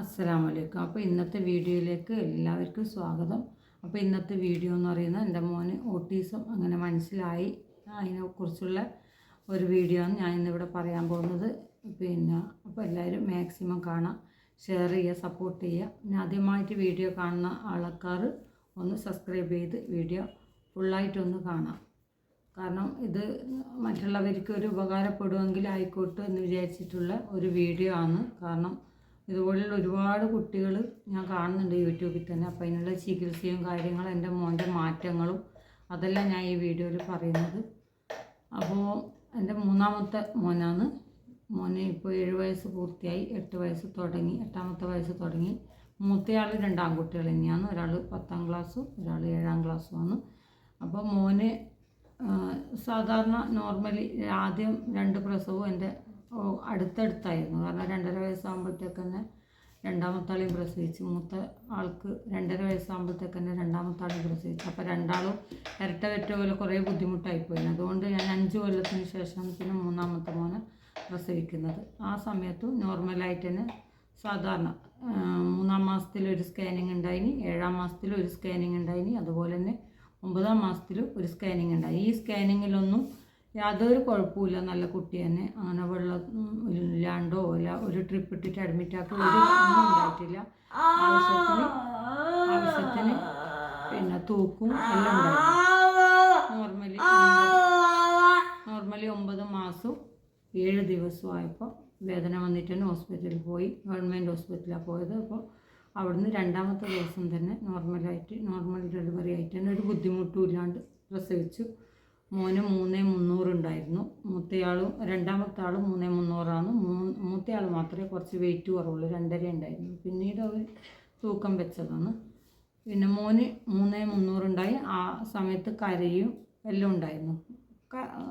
അസ്സലാമലൈക്കും. അപ്പോൾ ഇന്നത്തെ വീഡിയോയിലേക്ക് എല്ലാവർക്കും സ്വാഗതം. അപ്പോൾ ഇന്നത്തെ വീഡിയോ എന്ന് പറയുന്നത് എന്റെ മോന് ഓട്ടീസം അങ്ങനെ മനസ്സിലായി. അതിനെക്കുറിച്ചുള്ള ഒരു വീഡിയോ ആണ് ഞാൻ ഇന്നിവിടെ പറയാൻ പോകുന്നത്. പിന്നെ അപ്പോൾ എല്ലാവരും മാക്സിമം കാണാം. ഷെയർ ചെയ്യുക സപ്പോർട്ട് ചെയ്യുക. പിന്നെ ആദ്യമായിട്ട് വീഡിയോ കാണുന്ന ആൾക്കാർ ഒന്ന് സബ്സ്ക്രൈബ് ചെയ്ത് വീഡിയോ ഫുള്ളായിട്ടൊന്ന് കാണാം. കാരണം ഇത് മറ്റുള്ളവർക്ക് ഒരു ഉപകാരപ്പെടുമെങ്കിൽ ആയിക്കോട്ടെ എന്ന് വിചാരിച്ചിട്ടുള്ള ഒരു വീഡിയോ ആണ്. കാരണം ഇതുപോലുള്ള ഒരുപാട് കുട്ടികൾ ഞാൻ കാണുന്നുണ്ട് യൂട്യൂബിൽ തന്നെ. അപ്പോൾ അതിനുള്ള ചികിത്സയും കാര്യങ്ങളും എന്റെ മോന്റെ മാറ്റങ്ങളും അതെല്ലാം ഞാൻ ഈ വീഡിയോയിൽ പറയുന്നത്. അപ്പോൾ എന്റെ മൂന്നാമത്തെ മോനാണ്. മോന് ഇപ്പോൾ ഏഴ് വയസ്സ് പൂർത്തിയായി എട്ട് വയസ്സ് തുടങ്ങി എട്ടാമത്തെ വയസ്സ് തുടങ്ങി. മൂത്തയാൾ രണ്ടാം കുട്ടികൾ തന്നെയാണ്. ഒരാൾ പത്താം ക്ലാസ്സും ഒരാൾ ഏഴാം ക്ലാസ്സുമാണ്. അപ്പോൾ മോന് സാധാരണ നോർമലി ആദ്യം രണ്ട് പ്രസവവും എന്റെ അടുത്തടുത്തായിരുന്നു. കാരണം രണ്ടര വയസ്സാകുമ്പോഴത്തേക്ക് തന്നെ രണ്ടാമത്തെ ആളെയും പ്രസവിച്ചു. മൂത്ത ആൾക്ക് രണ്ടര വയസ്സാകുമ്പോഴത്തേക്ക് തന്നെ രണ്ടാമത്തെ ആളെയും പ്രസവിച്ചു. അപ്പോൾ രണ്ടാളും ഇരട്ട വെറ്റ പോലെ കുറേ ബുദ്ധിമുട്ടായിപ്പോയി അതുകൊണ്ട് ഞാൻ അഞ്ച് കൊല്ലത്തിന് ശേഷം പിന്നെ മൂന്നാമത്തെ മോനെ പ്രസവിക്കുന്നത്. ആ സമയത്തും നോർമലായിട്ട് തന്നെ സാധാരണ മൂന്നാം മാസത്തിൽ ഒരു സ്കാനിങ് ഉണ്ടായിനി ഏഴാം മാസത്തിൽ ഒരു സ്കാനിങ് ഉണ്ടായിനി അതുപോലെ തന്നെ ഒമ്പതാം മാസത്തിൽ ഒരു സ്കാനിങ് ഉണ്ടായി. ഈ സ്കാനിങ്ങിലൊന്നും യാതൊരു കുഴപ്പമില്ല നല്ല കുട്ടി തന്നെ. അങ്ങനെ വെള്ളം ഇല്ലാണ്ടോ അല്ല ഒരു ട്രിപ്പ് ഇട്ടിട്ട് അഡ്മിറ്റ് ആക്കി ഒരു ഒന്നും ഉണ്ടായിട്ടില്ല. ആവശ്യത്തിന് ആവശ്യത്തിന് പിന്നെ തൂക്കും എല്ലാം ഉണ്ടായിരുന്നു. നോർമലി നോർമലി ഒമ്പത് മാസവും ഏഴ് ദിവസവും ആയപ്പോൾ വേദന വന്നിട്ട് തന്നെ ഹോസ്പിറ്റലിൽ പോയി. ഗവൺമെന്റ് ഹോസ്പിറ്റലിലാണ് പോയത്. അപ്പോൾ അവിടുന്ന് രണ്ടാമത്തെ ദിവസം തന്നെ നോർമലായിട്ട് നോർമൽ ഡെലിവറി ആയിട്ട് തന്നെ ഒരു ബുദ്ധിമുട്ടും ഇല്ലാണ്ട് പ്രസവിച്ചു. മോന് മൂന്നേ മുന്നൂറുണ്ടായിരുന്നു മൂത്തയാളും രണ്ടാമത്തെ ആളും മൂന്നേ മുന്നൂറാണ്. മൂത്തയാൾ മാത്രമേ കുറച്ച് വെയിറ്റ് കുറവുള്ളൂ. രണ്ടര ഉണ്ടായിരുന്നു. പിന്നീട് അവർ തൂക്കം വെച്ചതാണ്. പിന്നെ മോന് മൂന്നേ മുന്നൂറുണ്ടായി ആ സമയത്ത് കരയും എല്ലാം ഉണ്ടായിരുന്നു.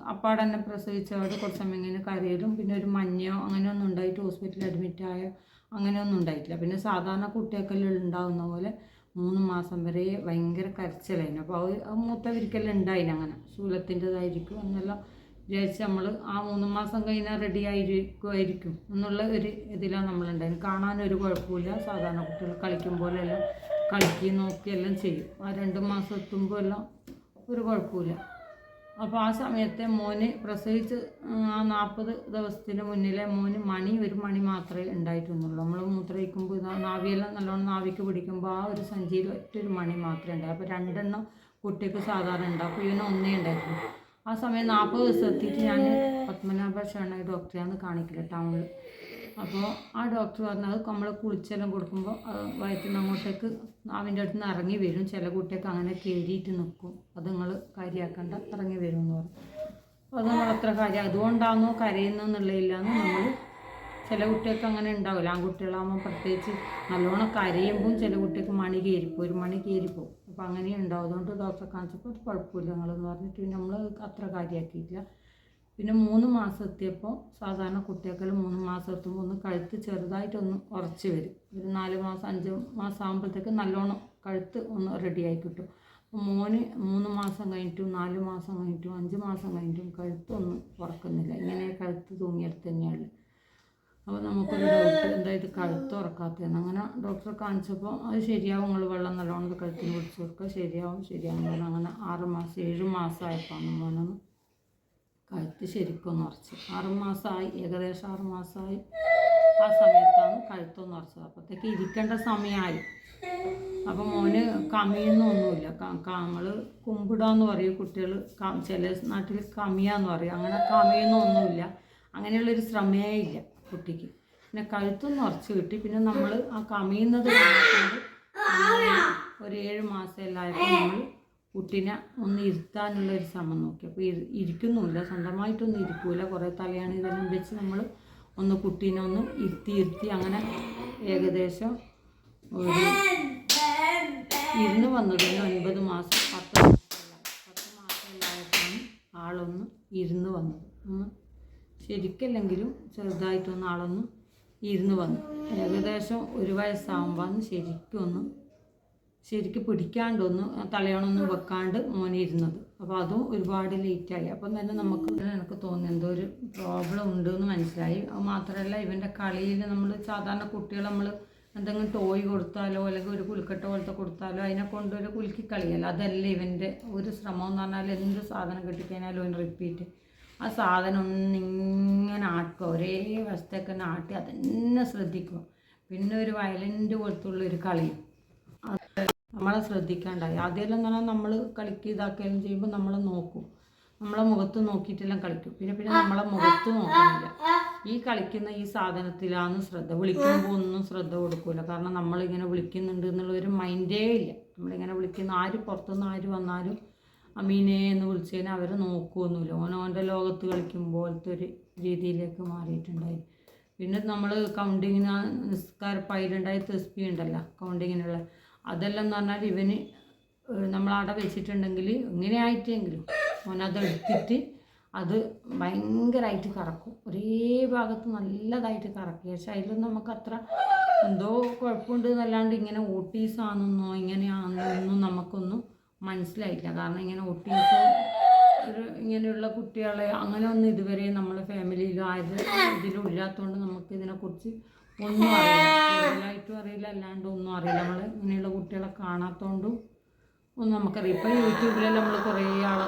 അപ്പാടെ തന്നെ പ്രസവിച്ചവർ കുറച്ച് സമയം ഇങ്ങനെ കരയലും. പിന്നെ ഒരു മഞ്ഞയോ അങ്ങനെയൊന്നും ഉണ്ടായിട്ട് ഹോസ്പിറ്റലിൽ അഡ്മിറ്റ് ആയോ അങ്ങനെയൊന്നും ഉണ്ടായിട്ടില്ല. പിന്നെ സാധാരണ കുട്ടികൾക്കെല്ലാം ഉണ്ടാകുന്ന പോലെ മൂന്ന് മാസം വരെ ഭയങ്കര കരച്ചിലായിരുന്നു. അപ്പോൾ അത് ആ മൂത്തവരിക്കെല്ലാം ഉണ്ടായിന് അങ്ങനെ. ശൂലത്തിന്റെതായിരിക്കും എന്നെല്ലാം വിചാരിച്ച് നമ്മൾ ആ മൂന്ന് മാസം കഴിഞ്ഞാൽ റെഡി ആയിരിക്കുമായിരിക്കും എന്നുള്ള ഒരു ഇതിലാണ് നമ്മളുണ്ടായിരുന്നു. കാണാനൊരു കുഴപ്പമില്ല സാധാരണ കുട്ടികൾ കളിക്കും പോലെയെല്ലാം. കളിക്കുകയും നോക്കുകയെല്ലാം ചെയ്യും. ആ രണ്ട് മാസം എത്തുമ്പോൾ എല്ലാം ഒരു കുഴപ്പമില്ല അപ്പോൾ ആ സമയത്തെ മോന് പ്രസവിച്ച് ആ നാൽപ്പത് ദിവസത്തിന് മുന്നിലെ മോന് മണി ഒരു മണി മാത്രമേ ഉണ്ടായിട്ടുള്ളൂ. നമ്മൾ മൂത്രയിക്കുമ്പോൾ നാവിയെല്ലാം നല്ലോണം നാവിക്ക് പിടിക്കുമ്പോൾ ആ ഒരു സഞ്ചിയിൽ ഒറ്റൊരു മണി മാത്രമേ ഉണ്ടായി അപ്പോൾ രണ്ടെണ്ണം കുട്ടിക്ക് സാധാരണ ഉണ്ട് അപ്പോൾ ഇവന് ഒന്നേ ഉണ്ടായിരുന്നു ആ സമയം നാൽപ്പത് ദിവസം എത്തിയിട്ട് ഞാൻ പത്മനാഭ ഷണ ഡോക്ടറെയാണ് കാണിക്കൽ ടൗണിൽ അപ്പോൾ ആ ഡോക്ടർ പറഞ്ഞത് നമ്മൾ കുളിച്ചെല്ലാം കൊടുക്കുമ്പോൾ വയറ്റിൽ നിന്ന് അങ്ങോട്ടേക്ക് നാവിന്റെ അടുത്ത് നിന്ന് ഇറങ്ങി വരും. ചില കുട്ടിയൊക്കെ അങ്ങനെ കയറിയിട്ട് നിൽക്കും അത് നിങ്ങൾ കാര്യമാക്കണ്ട ഇറങ്ങി വരും എന്ന് പറഞ്ഞു. അപ്പോൾ അത് നമ്മൾ അത്ര കാര്യം അതുകൊണ്ടാണോ കരയുന്നതെന്നുള്ളതില്ലാന്ന് നമ്മൾ ചില കുട്ടികൾക്ക് അങ്ങനെ ഉണ്ടാവില്ല. ആൺകുട്ടികളാകുമ്പോൾ പ്രത്യേകിച്ച് നല്ലോണം കരയുമ്പോൾ ചില കുട്ടികൾക്ക് മണി കയറിപ്പോവും. ഒരു മണി കയറിപ്പോവും. അപ്പോൾ അങ്ങനെ ഉണ്ടാവും. അതുകൊണ്ട് ഡോക്ടറെ കാണിച്ചപ്പോൾ കുഴപ്പമില്ല നിങ്ങളെന്ന് പറഞ്ഞിട്ട് നമ്മൾ അത്ര കാര്യമാക്കിയിട്ടില്ല പിന്നെ മൂന്ന് മാസം എത്തിയപ്പോൾ സാധാരണ കുട്ടികൾ മൂന്ന് മാസം എത്തുമ്പോൾ ഒന്ന് കഴുത്ത് ചെറുതായിട്ടൊന്ന് ഉറച്ച് വരും. ഒരു നാല് മാസം അഞ്ച് മാസം ആകുമ്പോഴത്തേക്ക് നല്ലോണം കഴുത്ത് ഒന്ന് റെഡിയായി കിട്ടും. അപ്പോൾ മോന് മൂന്ന് മാസം കഴിഞ്ഞിട്ടും നാല് മാസം കഴിഞ്ഞിട്ടും അഞ്ച് മാസം കഴിഞ്ഞിട്ടും കഴുത്തൊന്നും ഉറക്കുന്നില്ല. ഇങ്ങനെ കഴുത്ത് തൂങ്ങിയെടുത്ത് തന്നെയാണ്. അപ്പോൾ നമുക്കൊരു ഡൗട്ട് എന്താ ഇത് കഴുത്ത് ഉറക്കാത്തതെന്ന്. അങ്ങനെ ഡോക്ടറെ കാണിച്ചപ്പോൾ അത് ശരിയാവും നിങ്ങൾ വെള്ളം നല്ലോണം കഴുത്തിന് കുടിച്ച് കൊടുക്കുക ശരിയാവും ശരിയാവും. അങ്ങനെ ആറ് മാസം ഏഴ് മാസമായപ്പോൾ മോനൊന്ന് കഴുത്ത് ശരിക്കൊന്ന് ഉറച്ച്. ആറുമാസമായി ഏകദേശം ആറുമാസമായി ആ സമയത്താണ് കഴുത്തൊന്ന് ഉറച്ചത്. അപ്പോഴത്തേക്ക് ഇരിക്കേണ്ട സമയമായി. അപ്പോൾ മോന് കമിയൊന്നുമില്ല നമ്മൾ കുമ്പിടാന്ന് പറയും കുട്ടികൾ ചില നാട്ടിൽ കമിയാന്ന് പറയും. അങ്ങനെ കമിയൊന്നുമില്ല അങ്ങനെയുള്ളൊരു ശ്രമേ ഇല്ല കുട്ടിക്ക്. പിന്നെ കഴുത്തൊന്ന് ഉറച്ച് കിട്ടി. പിന്നെ നമ്മൾ ആ കമിയുന്നത് ഒരു ഏഴ് മാസം എല്ലായപ്പോൾ നമ്മൾ കുട്ടീനെ ഒന്ന് ഇരുത്താനുള്ള ഒരു ശ്രമം നോക്കി. അപ്പോൾ ഇരിക്കുന്നുമില്ല. സ്വന്തമായിട്ടൊന്നും ഇരിക്കില്ല കുറേ തലയാണ് ഇതെല്ലാം വെച്ച് നമ്മൾ ഒന്ന് കുട്ടീനെ ഒന്ന് ഇരുത്തി ഇരുത്തി അങ്ങനെ ഏകദേശം ഒരു ഇരുന്ന് വന്നതിന് ഒൻപത് മാസം പത്ത് പത്ത് മാസമല്ലായപ്പോഴാണ് ആളൊന്ന് ഇരുന്ന് വന്നത്. ഒന്ന് ശരിക്കല്ലെങ്കിലും ചെറുതായിട്ടൊന്ന് ആളൊന്ന് ഇരുന്ന് വന്നു. ഏകദേശം ഒരു വയസ്സാകുമ്പോൾ ശരിക്കും ഒന്ന് ശരിക്ക് പിടിക്കാണ്ടൊന്ന് തലയോണൊന്നും വെക്കാണ്ട് മോനെ ഇരുന്നത്. അപ്പോൾ അതും ഒരുപാട് ലേറ്റായി അപ്പം തന്നെ നമുക്ക് എനിക്ക് തോന്നുന്നു എന്തോ ഒരു പ്രോബ്ലം ഉണ്ട് എന്ന് മനസ്സിലായി. അത് മാത്രമല്ല ഇവന്റെ കളിയിൽ നമ്മൾ സാധാരണ കുട്ടികൾ നമ്മൾ എന്തെങ്കിലും ടോയ് കൊടുത്താലോ അല്ലെങ്കിൽ ഒരു കുലുക്കട്ട പോലത്തെ കൊടുത്താലോ അതിനെ കൊണ്ട് ഒരു കുലുക്കി കളിയല്ല. അതല്ല ഇവന്റെ ഒരു ശ്രമം എന്ന് പറഞ്ഞാൽ എന്ത് സാധനം കിട്ടിക്കഴിഞ്ഞാലും അവൻ റിപ്പീറ്റ് ആ സാധനം ഒന്നിങ്ങനെ ആട്ടുക ഒരേ വശത്തേക്ക് തന്നെ ആട്ടി അതെന്നെ ശ്രദ്ധിക്കുക. പിന്നെ ഒരു വയലന്റ് പോലത്തുള്ള ഒരു കളിയും നമ്മളെ ശ്രദ്ധിക്കാണ്ടായി. ആദ്യമെല്ലാം പറഞ്ഞാൽ നമ്മൾ കളിക്ക് ഇതാക്കുകയും ചെയ്യുമ്പോൾ നമ്മൾ നോക്കും. നമ്മളെ മുഖത്ത് നോക്കിയിട്ടെല്ലാം കളിക്കും. പിന്നെ പിന്നെ നമ്മളെ മുഖത്ത് നോക്കുന്നില്ല ഈ കളിക്കുന്ന ഈ സാധനത്തിലാണ് ശ്രദ്ധ വിളിക്കുമ്പോൾ ഒന്നും ശ്രദ്ധ കൊടുക്കൂല. കാരണം നമ്മളിങ്ങനെ വിളിക്കുന്നുണ്ട് എന്നുള്ള ഒരു മൈൻഡേ ഇല്ല. നമ്മളിങ്ങനെ വിളിക്കുന്ന. ആര് പുറത്തുനിന്ന് ആര് വന്നാലും അമീനെ എന്ന് വിളിച്ചു കഴിഞ്ഞാൽ അവരെ നോക്കുമൊന്നുമില്ല ഓനോന്റെ ലോകത്ത് കളിക്കുമ്പോഴത്തെ ഒരു രീതിയിലേക്ക് മാറിയിട്ടുണ്ടായി. പിന്നെ നമ്മൾ കൗണ്ടിങ്ങിന് നിസ്കാര പൈലുണ്ടായി തെസ്പി ഉണ്ടല്ലോ. കൗണ്ടിങ്ങിനുള്ള അതെല്ലാം എന്ന് പറഞ്ഞാൽ ഇവന് നമ്മളവിടെ വെച്ചിട്ടുണ്ടെങ്കിൽ ഇങ്ങനെ ആയിട്ടെങ്കിലും ഓനത് എടുത്തിട്ട് അത് ഭയങ്കരമായിട്ട് കറക്കും. ഒരേ ഭാഗത്ത് നല്ലതായിട്ട് കറക്കും. പക്ഷെ അതിലൊന്നും നമുക്ക് അത്ര എന്തോ കുഴപ്പമുണ്ട് എന്നല്ലാണ്ട് ഇങ്ങനെ ഓട്ടീസാണെന്നോ ആണെന്നോ ഇങ്ങനെയാണെന്നോ ഒന്നും നമുക്കൊന്നും മനസ്സിലായിട്ടില്ല. കാരണം ഇങ്ങനെ ഓട്ടീസ് ഒരു ഇങ്ങനെയുള്ള കുട്ടികളെ അങ്ങനെ ഒന്നും ഇതുവരെ നമ്മളെ ഫാമിലിയിലും ആയത് ഇതിലും ഇല്ലാത്തതുകൊണ്ട് നമുക്ക് ഇതിനെക്കുറിച്ച് ഒന്നും അറിയില്ല. കൂടുതലായിട്ടും അറിയില്ല. അല്ലാണ്ട് ഒന്നും അറിയില്ല. നമ്മൾ ഇങ്ങനെയുള്ള കുട്ടികളെ കാണാത്തതുകൊണ്ടും ഒന്നും നമുക്കറിയാം ഇപ്പം യൂട്യൂബിലെല്ലാം നമ്മൾ കുറേ ആൾ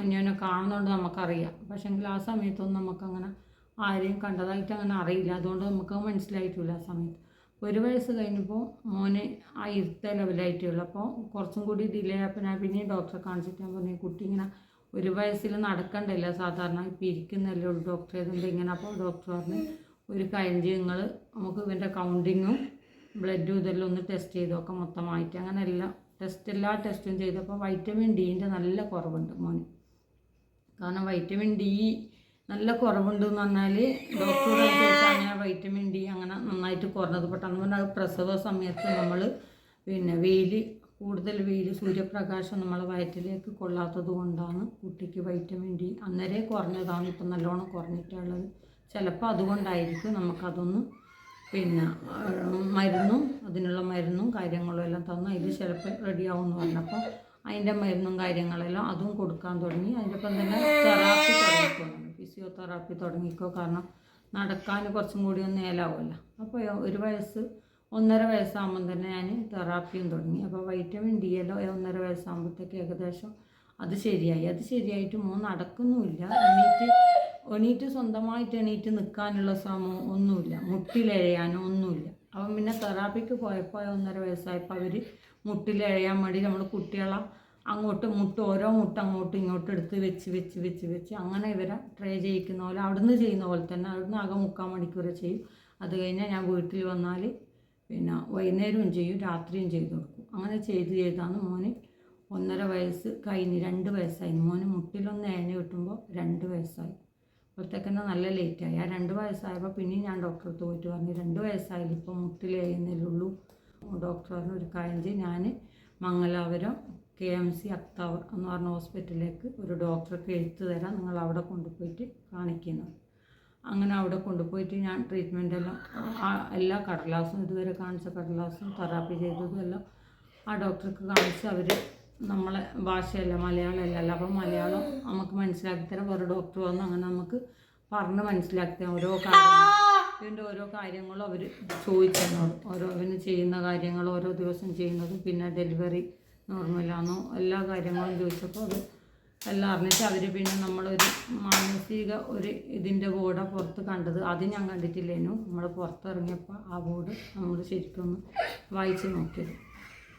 അന്യോനെ കാണുന്നതുകൊണ്ട് നമുക്കറിയാം. പക്ഷേങ്കിൽ ആ സമയത്തൊന്നും നമുക്കങ്ങനെ ആരെയും കണ്ടതായിട്ട് അങ്ങനെ അറിയില്ല. അതുകൊണ്ട് നമുക്ക് മനസ്സിലായിട്ടില്ല ആ സമയത്ത്. ഒരു വയസ്സ് കഴിഞ്ഞപ്പോൾ മോന് ആ ഇരുത്ത ലെവലായിട്ടുള്ളൂ അപ്പോൾ കുറച്ചും കൂടി ഡിലേ ആയപ്പോൾ ഞാൻ പിന്നെയും ഡോക്ടറെ കാണിച്ചിട്ട് ഞാൻ പറഞ്ഞു കുട്ടി ഇങ്ങനെ ഒരു വയസ്സിൽ നടക്കണ്ടല്ല സാധാരണ? ഇപ്പം ഇരിക്കുന്നല്ലേ ഉള്ളൂ ഡോക്ടറെ ഇതുണ്ട് ഇങ്ങനെ അപ്പോൾ ഡോക്ടർ പറഞ്ഞു ഒരു ചെയ്യും നിങ്ങൾ നമുക്ക് ഇവന്റെ കൗണ്ടിങ്ങും ബ്ലഡും ഇതെല്ലാം ഒന്ന് ടെസ്റ്റ് ചെയ്തു നോക്കാം മൊത്തമായിട്ട്. അങ്ങനെ എല്ലാം ടെസ്റ്റ് എല്ലാ ടെസ്റ്റും ചെയ്തപ്പോൾ വൈറ്റമിൻ ഡീന്റെ നല്ല കുറവുണ്ട് മോന്. കാരണം വൈറ്റമിൻ ഡി നല്ല കുറവുണ്ട് എന്ന് പറഞ്ഞാൽ ഡോക്ടർ അങ്ങനെ വൈറ്റമിൻ ഡി അങ്ങനെ നന്നായിട്ട് കുറഞ്ഞത്. പെട്ടെന്ന് പറഞ്ഞാൽ പ്രസവ സമയത്ത് നമ്മൾ പിന്നെ വെയിൽ കൂടുതൽ വെയിൽ സൂര്യപ്രകാശം നമ്മളെ വയറ്റിലേക്ക് കൊള്ളാത്തത് കൊണ്ടാണ് കുട്ടിക്ക് വൈറ്റമിൻ ഡി അന്നേരേ കുറഞ്ഞതാണ്. ഇപ്പം നല്ലോണം കുറഞ്ഞിട്ടുള്ളത് ചിലപ്പോൾ അതുകൊണ്ടായിരിക്കും നമുക്കതൊന്നും പിന്നെ മരുന്നും അതിനുള്ള മരുന്നും കാര്യങ്ങളും എല്ലാം തന്നു. അതിൽ ചിലപ്പോൾ റെഡിയാവും എന്ന് പറഞ്ഞപ്പോൾ അതിന്റെ മരുന്നും കാര്യങ്ങളെല്ലാം അതും കൊടുക്കാൻ തുടങ്ങി. അതിന്റെ ഒപ്പം തന്നെ തെറാപ്പി തുടങ്ങിക്കോ ഫിസിയോതെറാപ്പി തുടങ്ങിക്കോ. കാരണം നടക്കാൻ കുറച്ചും കൂടി ഒന്ന് ഏലാവുമല്ലോ അപ്പോൾ ഒരു വയസ്സ് ഒന്നര വയസ്സാകുമ്പം തന്നെ ഞാൻ തെറാപ്പിയും തുടങ്ങി. അപ്പോൾ വൈറ്റമിൻ ഡി എല്ലോ ഒന്നര വയസ്സാകുമ്പോഴത്തേക്ക് ഏകദേശം അത് ശരിയായി. അത് ശരിയായിട്ട് മോൻ നടക്കുന്നുമില്ല. എണീറ്റ് എണീറ്റ് സ്വന്തമായിട്ട് എണീറ്റ് നിൽക്കാനുള്ള ശ്രമം ഒന്നുമില്ല. മുട്ടിലെഴയാനോ ഒന്നുമില്ല. അപ്പം പിന്നെ തെറാപ്പിക്ക് പോയപ്പോൾ ഒന്നര വയസ്സായപ്പോൾ അവർ മുട്ടിലെഴയാൻ വേണ്ടി നമ്മൾ കുട്ടികളെ അങ്ങോട്ട് മുട്ട് ഓരോ മുട്ട അങ്ങോട്ടും ഇങ്ങോട്ടും എടുത്ത് വെച്ച് വെച്ച് വെച്ച് വെച്ച് അങ്ങനെ ഇവരെ ട്രൈ ചെയ്യിക്കുന്ന പോലെ അവിടുന്ന് ചെയ്യുന്ന പോലെ തന്നെ അവിടുന്ന് ആകെ മുക്കാൽ മണിക്കൂർ ചെയ്യും. അത് കഴിഞ്ഞാൽ ഞാൻ വീട്ടിൽ വന്നാൽ പിന്നെ വൈകുന്നേരവും ചെയ്യും രാത്രിയും ചെയ്ത് കൊടുക്കും. അങ്ങനെ ചെയ്ത് ചെയ്താണ് മോന് ഒന്നര വയസ്സ് കഴിഞ്ഞ് രണ്ട് വയസ്സായി. മോന് മുട്ടിലൊന്ന് ഏന കിട്ടുമ്പോൾ രണ്ട് വയസ്സായി. അപ്പോഴത്തേക്കന്നെ നല്ല ലേറ്റായി. ആ രണ്ട് വയസ്സായപ്പോൾ പിന്നെയും ഞാൻ ഡോക്ടറെ പോയിട്ട് പറഞ്ഞു രണ്ട് വയസ്സായാലും ഇപ്പോൾ മുട്ടിൽ ഡോക്ടർ പറഞ്ഞു ഒരു കാര്യം ഞാൻ Mangalapuram K M C Attavar എന്ന് പറഞ്ഞ ഹോസ്പിറ്റലിലേക്ക് ഒരു ഡോക്ടർക്ക് എഴുത്ത് തരാം നിങ്ങൾ അവിടെ കൊണ്ടുപോയിട്ട് കാണിക്കുന്നത് അങ്ങനെ അവിടെ കൊണ്ടുപോയിട്ട് ഞാൻ ട്രീറ്റ്മെന്റ് എല്ലാം എല്ലാ കടലാസും ഇതുവരെ കാണിച്ച കടലാസും തെറാപ്പി ചെയ്തതും എല്ലാം ആ ഡോക്ടർക്ക് കാണിച്ച് അവർ നമ്മളെ ഭാഷയല്ല മലയാളമല്ല. അല്ല അപ്പം മലയാളം നമുക്ക് മനസ്സിലാക്കി തരാം ഡോക്ടർ വന്ന് അങ്ങനെ നമുക്ക് പറഞ്ഞ് മനസ്സിലാക്കി തരാം ഓരോ ഇതിന്റെ ഓരോ കാര്യങ്ങളും അവർ ചോദിച്ചെന്നോട് ഓരോ അവന് ചെയ്യുന്ന കാര്യങ്ങൾ ഓരോ ദിവസം ചെയ്യുന്നതും പിന്നെ ഡെലിവറി നോർമലാണോ എല്ലാ കാര്യങ്ങളും ചോദിച്ചപ്പോൾ അത് എല്ലാം അറിഞ്ഞിട്ട് അവർ പിന്നെ നമ്മളൊരു മാനസിക ഒരു ഇതിന്റെ ബോർഡ് പുറത്ത് കണ്ടത്. അത് ഞാൻ കണ്ടിട്ടില്ലേനു. നമ്മൾ പുറത്തിറങ്ങിയപ്പോൾ ആ ബോർഡ് നമ്മൾ ശരിക്കും ഒന്ന് വായിച്ച് നോക്കിയത്.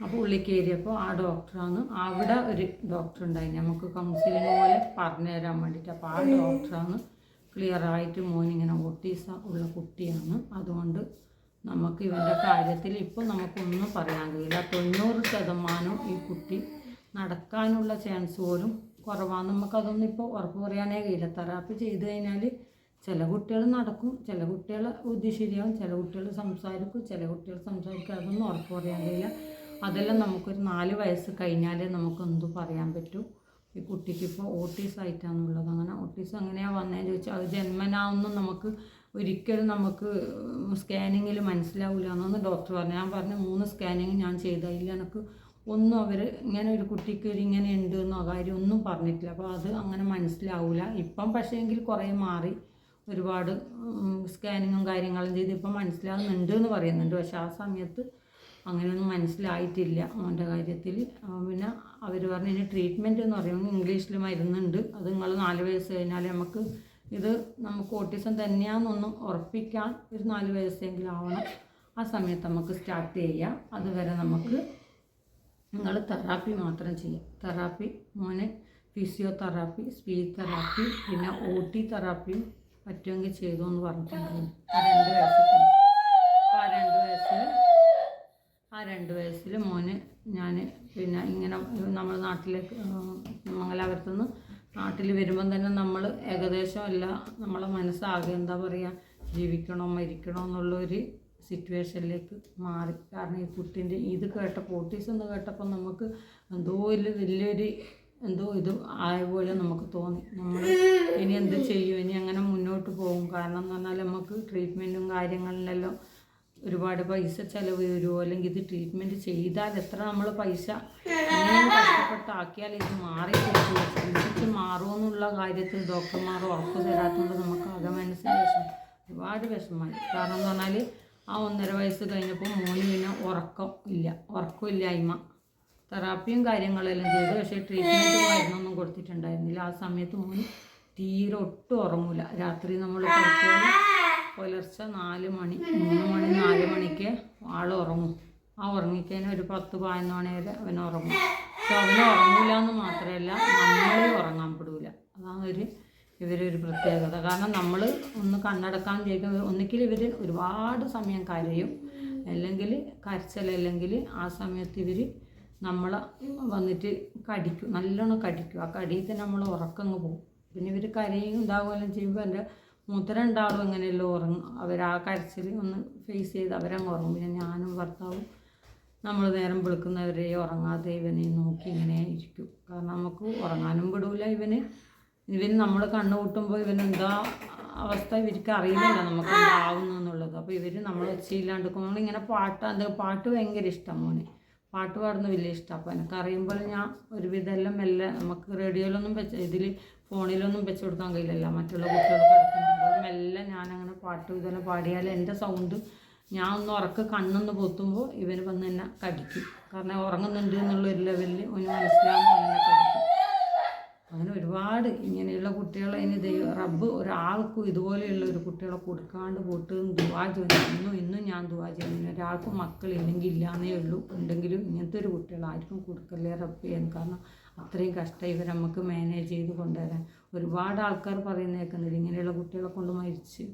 അപ്പോൾ ഉള്ളിൽ കയറിയപ്പോൾ ആ ഡോക്ടറാണ് അവിടെ ഒരു ഡോക്ടർ ഉണ്ടായി. നമുക്ക് കൗൺസിലിംഗ് പോലെ പറഞ്ഞു തരാൻ വേണ്ടിയിട്ട് അപ്പോൾ ആ ഡോക്ടറാണ് ക്ലിയർ ആയിട്ട് മോനിങ്ങനെ ഓട്ടീസ ഉള്ള കുട്ടിയാണ്. അതുകൊണ്ട് നമുക്ക് ഇവന്റെ കാര്യത്തിൽ ഇപ്പോൾ നമുക്കൊന്നും പറയാൻ കഴിയില്ല. തൊണ്ണൂറ് ശതമാനം ഈ കുട്ടി നടക്കാനുള്ള ചാൻസ് പോലും കുറവാണ് നമുക്കതൊന്നും ഇപ്പോൾ ഉറപ്പ് പറയാനേ കഴിയില്ല. തെറാപ്പി ചെയ്ത് കഴിഞ്ഞാൽ ചില കുട്ടികൾ നടക്കും ചില കുട്ടികൾ ബുദ്ധി ശരിയാവും ചില കുട്ടികൾ സംസാരിക്കും ചില കുട്ടികൾ സംസാരിക്കും. അതൊന്നും ഉറപ്പ് പറയാൻ കഴിയില്ല. അതെല്ലാം നമുക്കൊരു നാല് വയസ്സ് കഴിഞ്ഞാലേ നമുക്ക് എന്തു പറയാൻ പറ്റൂ? ഈ കുട്ടിക്ക് ഇപ്പോൾ ഓട്ടീസ് ആയിട്ടാണുള്ളത് അങ്ങനെ ഓട്ടീസ് എങ്ങനെയാണ് വന്നതെന്ന് ചോദിച്ചാൽ അത് ജന്മനാവൊന്നും നമുക്ക് ഒരിക്കലും നമുക്ക് സ്കാനിങ്ങിൽ മനസ്സിലാവില്ല എന്നൊന്ന് ഡോക്ടർ പറഞ്ഞു. ഞാൻ പറഞ്ഞ മൂന്ന് സ്കാനിങ് ഞാൻ ചെയ്തതിൽ എനിക്ക് ഒന്നും അവർ ഇങ്ങനെ ഒരു കുട്ടിക്ക് ഒരു ഇങ്ങനെ ഉണ്ട് എന്നോ കാര്യം ഒന്നും പറഞ്ഞിട്ടില്ല. അപ്പോൾ അത് അങ്ങനെ മനസ്സിലാവില്ല ഇപ്പം പക്ഷേ എങ്കിൽ കുറേ മാറി ഒരുപാട് സ്കാനിങ്ങും കാര്യങ്ങളും ചെയ്ത് ഇപ്പം മനസ്സിലാകുന്നുണ്ട് എന്ന് പറയുന്നുണ്ട്. പക്ഷേ ആ സമയത്ത് അങ്ങനെയൊന്നും മനസ്സിലായിട്ടില്ല അവന്റെ കാര്യത്തിൽ. പിന്നെ അവർ പറഞ്ഞു ഇനി ട്രീറ്റ്മെന്റ് എന്ന് പറയുമ്പോൾ ഇംഗ്ലീഷിൽ മരുന്നുണ്ട്. അത് നിങ്ങൾ നാല് വയസ്സ് കഴിഞ്ഞാൽ നമുക്ക് ഇത് നമുക്ക് ഓട്ടിസം തന്നെയാണെന്നൊന്നും ഉറപ്പിക്കാൻ ഒരു നാല് വയസ്സെങ്കിലും ആവണം. ആ സമയത്ത് നമുക്ക് സ്റ്റാർട്ട് ചെയ്യാം. അതുവരെ നമുക്ക് നിങ്ങൾ തെറാപ്പി മാത്രം ചെയ്യാം. തെറാപ്പി മോനെ ഫിസിയോതെറാപ്പി സ്പീച്ച് തെറാപ്പി പിന്നെ ഒ ടി തെറാപ്പിയും പറ്റുമെങ്കിൽ ചെയ്തു എന്ന് പറഞ്ഞിട്ടുണ്ടായിരുന്നു ആ രണ്ട് വയസ്സിൽ ആ രണ്ട് വയസ്സിൽ ആ രണ്ട് വയസ്സിൽ മോന് ഞാൻ പിന്നെ ഇങ്ങനെ നമ്മുടെ നാട്ടിലേക്ക് മംഗലാപുരത്തു നിന്ന് നാട്ടിൽ വരുമ്പം തന്നെ നമ്മൾ ഏകദേശം അല്ല നമ്മളെ മനസ്സാകെ എന്താ പറയുക ജീവിക്കണോ മരിക്കണോ എന്നുള്ളൊരു സിറ്റുവേഷനിലേക്ക് മാറി. കാരണം ഈ കുട്ടീന്റെ ഇത് കേട്ടപ്പോൾ ഓട്ടീസ് എന്ന് കേട്ടപ്പോൾ നമുക്ക് എന്തോ ഒരു വലിയൊരു എന്തോ ഇത് ആയ പോലെ നമുക്ക് തോന്നി. നമ്മൾ ഇനി എന്ത് ചെയ്യും? ഇനി അങ്ങനെ മുന്നോട്ട് പോകും? കാരണം എന്ന് പറഞ്ഞാൽ നമുക്ക് ട്രീറ്റ്മെന്റും കാര്യങ്ങളിലെല്ലാം ഒരുപാട് പൈസ ചിലവ് വരുമോ അല്ലെങ്കിൽ ഇത് ട്രീറ്റ്മെന്റ് ചെയ്താൽ എത്ര നമ്മൾ പൈസ കഷ്ടപ്പെട്ടാക്കിയാൽ ഇത് മാറി ചികിത്സിച്ച് മാറുമെന്നുള്ള കാര്യത്തിൽ ഡോക്ടർമാർ ഉറപ്പ് തരാത്തതുകൊണ്ട് നമുക്ക് ആകെ മനസ്സിന് വിഷമം. ഒരുപാട് വിഷമമായി. കാരണം എന്ന് പറഞ്ഞാൽ ആ ഒന്നര വയസ്സ് കഴിഞ്ഞപ്പോൾ മോന് പിന്നെ ഉറക്കം ഇല്ല. ഉറക്കമില്ലായ്മ തെറാപ്പിയും കാര്യങ്ങളെല്ലാം ചെയ്തു. പക്ഷേ ട്രീറ്റ്മെന്റ് മരുന്നൊന്നും കൊടുത്തിട്ടുണ്ടായിരുന്നില്ല. ആ സമയത്ത് മോന് തീരെ ഒട്ടും ഉറങ്ങൂല. രാത്രി നമ്മൾ പുലർച്ചെ നാല് മണി മൂന്ന് മണി നാല് മണിക്ക് ആൾ ഉറങ്ങും. ആ ഉറങ്ങിക്കഴിഞ്ഞാൽ ഒരു പത്ത് പതിനൊന്ന് മണി വരെ അവൻ ഉറങ്ങും. പക്ഷെ അവന് ഉറങ്ങില്ല എന്ന് മാത്രമല്ല നമ്മളും ഉറങ്ങാൻ പെടില്ല അതാണ് ഒരു ഇവരൊരു പ്രത്യേകത. കാരണം നമ്മൾ ഒന്ന് കണ്ണടക്കാൻ ചെയ്യുക ഒന്നിക്കിൽ ഇവർ ഒരുപാട് സമയം കരയും അല്ലെങ്കിൽ കരച്ചലല്ലെങ്കിൽ ആ സമയത്ത് ഇവർ നമ്മളെ വന്നിട്ട് കടിക്കും നല്ലോണം കടിക്കും. ആ കടിയിൽ തന്നെ നമ്മൾ ഉറക്കങ്ങ് പോകും. പിന്നെ ഇവർ കരയും ഉണ്ടാവുകയെല്ലാം ചെയ്യുമ്പോൾ എന്റെ മൂത്ത ഉണ്ടാവും എങ്ങനെയല്ലോ ഉറങ്ങും അവർ ആ കരച്ചിൽ ഒന്ന് ഫേസ് ചെയ്ത് അവരങ്ങ് ഉറങ്ങും. പിന്നെ ഞാനും ഭർത്താവും നമ്മൾ നേരം വിളിക്കുന്നവരെ ഉറങ്ങാതെ ഇവനെ നോക്കി ഇങ്ങനെ ഇരിക്കും. കാരണം നമുക്ക് ഉറങ്ങാനും വിടൂല ഇവന്. ഇവൻ നമ്മൾ കണ്ണ് കൂട്ടുമ്പോൾ ഇവൻ എന്താ അവസ്ഥ ഇവർക്ക് അറിയില്ലല്ലോ നമുക്ക് എന്താവുന്നു എന്നുള്ളത്. അപ്പോൾ ഇവർ നമ്മൾ ഒച്ചയില്ലാണ്ട് നമ്മളിങ്ങനെ പാട്ട് എന്താ പാട്ട് ഭയങ്കര ഇഷ്ടം മോനെ. പാട്ട് പാടുന്ന വലിയ ഇഷ്ടം. അപ്പോൾ എനിക്ക് അറിയുമ്പോൾ ഞാൻ ഒരുവിധം എല്ലാം മെല്ലെ നമുക്ക് റേഡിയോയിലൊന്നും വെച്ച് ഇതിൽ ഫോണിലൊന്നും വെച്ച് കൊടുക്കാൻ കഴിയില്ലല്ലോ. മറ്റുള്ള കുട്ടികൾ കിടക്കുന്നുണ്ട് മെല്ലെ ഞാനങ്ങനെ പാട്ട് ഇതെല്ലാം പാടിയാൽ എന്റെ സൗണ്ട് ഞാൻ ഒന്ന് ഉറക്ക കണ്ണൊന്ന് പൊത്തുമ്പോൾ ഇവർ വന്ന് എന്നെ കടിക്കും. കാരണം ഉറങ്ങുന്നുണ്ട് എന്നുള്ള ഒരു ലെവലിൽ ഒന്ന് മനസ്സിലാകുമ്പോൾ എന്നെ കടിക്കും അങ്ങനെ ഒരുപാട് ഇങ്ങനെയുള്ള കുട്ടികളെ ഇനി ദൈവം റബ്ബ് ഒരാൾക്കും ഇതുപോലെയുള്ള ഒരു കുട്ടികളെ കൊടുക്കാണ്ട് പോട്ട് ദുവാ ചെയ്യുന്നു. ഇന്നും ഇന്നും ഞാൻ ദുവാ ചെയ്യുന്നു. ഒരാൾക്കും മക്കളില്ലെങ്കിൽ ഇല്ലാന്നേ ഉള്ളൂ. ഉണ്ടെങ്കിലും ഇങ്ങനത്തെ ഒരു കുട്ടികൾ ആർക്കും കൊടുക്കല്ലേ റബ്ബ്. ചെയ്യാൻ കാരണം അത്രയും കഷ്ടം ഇവർ നമുക്ക് മാനേജ് ചെയ്ത് കൊണ്ടുവരാൻ. ഒരുപാട് ആൾക്കാർ പറയുന്ന കേൾക്കുന്നില്ല ഇങ്ങനെയുള്ള കുട്ടികളെ കൊണ്ട് മരിച്ച്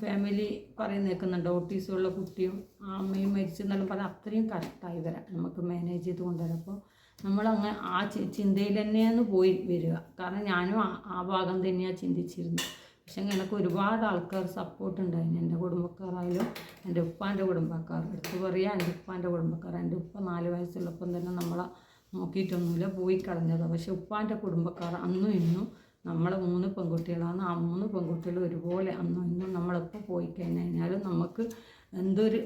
ഫാമിലി പറയുന്ന കേൾക്കുന്നുണ്ട്. ഓട്ടീസുള്ള കുട്ടിയും അമ്മയും മരിച്ചു എന്നാലും പറഞ്ഞാൽ അത്രയും കഷ്ടമായി വരാം നമുക്ക് മാനേജ് ചെയ്ത് കൊണ്ടുവരാം അപ്പോൾ നമ്മളങ്ങ് ആ ചിന്തയിൽ തന്നെയാണ് പോയി വരിക. കാരണം ഞാനും ആ ഭാഗം തന്നെയാണ് ചിന്തിച്ചിരുന്നത്. പക്ഷെ എനിക്ക് ഒരുപാട് ആൾക്കാർ സപ്പോർട്ട് ഉണ്ടായിരുന്നു. എന്റെ കുടുംബക്കാരായാലും എന്റെ ഉപ്പാന്റെ കുടുംബക്കാർ. എടുത്തു പറയുക എന്റെ ഉപ്പാന്റെ കുടുംബക്കാർ. എന്റെ ഉപ്പ നാല് വയസ്സുള്ളപ്പം തന്നെ നമ്മളെ നോക്കിയിട്ടൊന്നുമില്ല. പോയി കളഞ്ഞതാണ് പക്ഷെ ഉപ്പാന്റെ കുടുംബക്കാർ അന്നും ഇന്നും നമ്മളെ മൂന്ന് പെൺകുട്ടികളാണ്. ആ മൂന്ന് പെൺകുട്ടികൾ ഒരുപോലെ അന്നും ഇന്നും നമ്മളെപ്പോൾ പോയി കഴിഞ്ഞാലും നമുക്ക് എന്തൊരു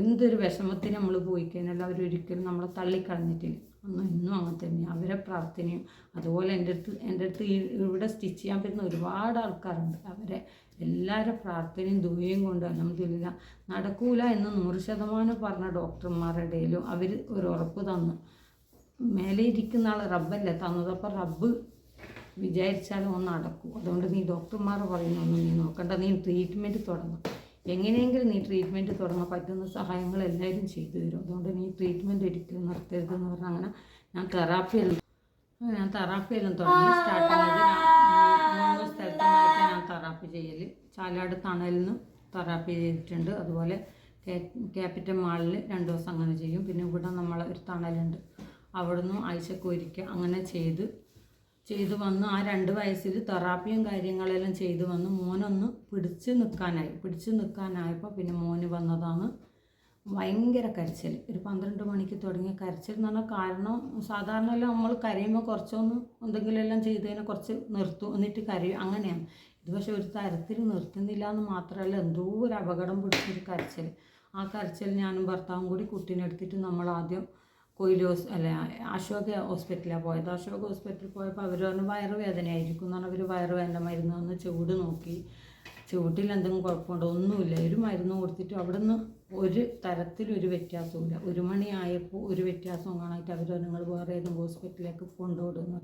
എന്തൊരു വിഷമത്തിന് നമ്മൾ പോയി കഴിഞ്ഞാൽ അവരൊരിക്കലും നമ്മളെ തള്ളിക്കളഞ്ഞിട്ടില്ല. അന്നും ഇന്നും അങ്ങനെ തന്നെ. അവരെ പ്രാർത്ഥനയും അതുപോലെ എന്റെ അടുത്ത് എന്റെ അടുത്ത് ഇവിടെ സ്റ്റിച്ച് ചെയ്യാൻ പറ്റുന്ന ഒരുപാട് ആൾക്കാരുണ്ട്. അവരെ എല്ലാവരുടെ പ്രാർത്ഥനയും ദുഃഖയും കൊണ്ട് അലഹമില്ല നടക്കൂല എന്ന് നൂറ് ശതമാനം പറഞ്ഞ ഡോക്ടർമാരുടെ ഇടയിലും അവർ ഒരു ഉറപ്പ് തന്നു. മേലെ ഇരിക്കുന്ന ആൾ റബ്ബല്ലേ തന്നത് അപ്പോൾ റബ്ബ് വിചാരിച്ചാലും ഒന്ന് അടക്കും. അതുകൊണ്ട് നീ ഡോക്ടർമാർ പറയുന്നൊന്നും നീ നോക്കണ്ട നീ ട്രീറ്റ്മെന്റ് തുടങ്ങും. എങ്ങനെയെങ്കിലും നീ ട്രീറ്റ്മെന്റ് തുടങ്ങാൻ പറ്റുന്ന സഹായങ്ങൾ എല്ലാവരും ചെയ്തു തരും. അതുകൊണ്ട് നീ ട്രീറ്റ്മെന്റ് ഒരിക്കലും നിർത്തരുതെന്ന് പറഞ്ഞാൽ അങ്ങനെ ഞാൻ തെറാപ്പി എല്ലാം ഞാൻ തെറാപ്പി എല്ലാം തുടങ്ങി. സ്റ്റാർട്ട് ചെയ്ത് മൂന്ന് സ്ഥലത്തുനിന്നായിട്ട് ഞാൻ തെറാപ്പി ചെയ്യൽ ചാലാട് തണലിൽ നിന്ന് തെറാപ്പി ചെയ്തിട്ടുണ്ട്. അതുപോലെ ക്യാപിറ്റൽ മാളിൽ രണ്ട് ദിവസം അങ്ങനെ ചെയ്യും. പിന്നെ ഇവിടെ നമ്മളെ ഒരു തണലുണ്ട്. അവിടുന്ന് ആഴ്ചക്ക് ഒരിക്കൽ അങ്ങനെ ചെയ്ത് ചെയ്തു വന്ന് ആ രണ്ട് വയസ്സിൽ തെറാപ്പിയും കാര്യങ്ങളെല്ലാം ചെയ്തു വന്ന് മോനൊന്ന് പിടിച്ച് നിൽക്കാനായി പിടിച്ച് നിൽക്കാനായപ്പോൾ പിന്നെ മോന് വന്നതാണ് ഭയങ്കര കരച്ചിൽ ഒരു പന്ത്രണ്ട് മണിക്ക് തുടങ്ങിയ കരച്ചിൽ എന്ന് പറഞ്ഞാൽ കാരണം സാധാരണ നമ്മൾ കരയുമ്പോൾ കുറച്ചൊന്ന് എന്തെങ്കിലും എല്ലാം ചെയ്ത് കഴിഞ്ഞാൽ കുറച്ച് നിർത്തും. എന്നിട്ട് കരയും. അങ്ങനെയാണ്. ഇത് പക്ഷേ ഒരു തരത്തിൽ നിർത്തുന്നില്ല എന്ന് മാത്രമല്ല എന്തോ ഒരു അപകടം പിടിച്ചൊരു കരച്ചിൽ ആ കരച്ചിൽ ഞാനും ഭർത്താവും കൂടി കുട്ടീനെ എടുത്തിട്ട് നമ്മൾ ആദ്യം കൊയിൽ ഹോസ് അല്ല അശോക ഹോസ്പിറ്റലിലാണ് പോയത്. അശോക ഹോസ്പിറ്റലിൽ പോയപ്പോൾ അവർ പറഞ്ഞു വയറുവേദനയായിരിക്കും എന്നാണ് അവർ വയറുവേദന മരുന്ന് വന്ന് ചൂട് നോക്കി. ചൂട്ടിൽ എന്തെങ്കിലും കുഴപ്പമുണ്ടോ? ഒന്നുമില്ല. ഒരു മരുന്ന് കൊടുത്തിട്ട് അവിടെ നിന്ന് ഒരു തരത്തിലൊരു വ്യത്യാസമില്ല ഒരു മണിയായപ്പോൾ ഒരു വ്യത്യാസവും കാണാനായിട്ട് അവർ നിങ്ങൾ വേറെ ഏതെങ്കിലും ഹോസ്പിറ്റലിലേക്ക് കൊണ്ടുവിടുന്നു